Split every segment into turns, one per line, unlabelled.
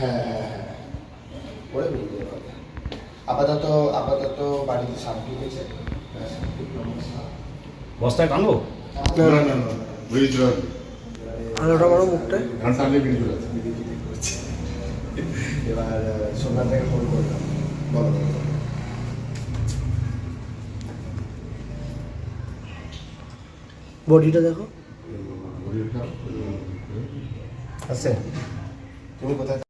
হ্যাঁ হ্যাঁ হ্যাঁ ওরা যাবে আপাতত আপাতত বাড়িতে সাপ ঢুকেছে
বস্তায় টানবো
না না না না ব্রিজ রোড
আলোটা বড় মুখটায়
ঘাট সামনে ব্রিজ রোড
এবার সোমবার থেকে ফোন করলাম। বলো।
বডিটা দেখো।
আছে। তুমি কোথায়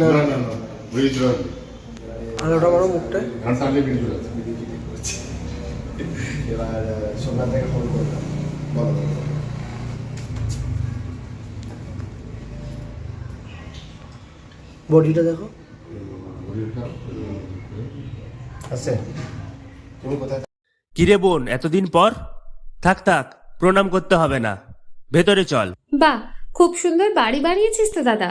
না না না ব্রিজ রোড
আলোটা বড় মুখটায়
ঘাট সামনে ব্রিজ রোড আছে
এবার থেকে ফোন করলাম। বলো।
বডিটা দেখো।
আছে। তুমি কোথায়
কিরে বোন এতদিন পর? থাক থাক প্রণাম করতে হবে না। ভেতরে চল।
বাহ খুব সুন্দর বাড়ি বানিয়েছিস তো দাদা।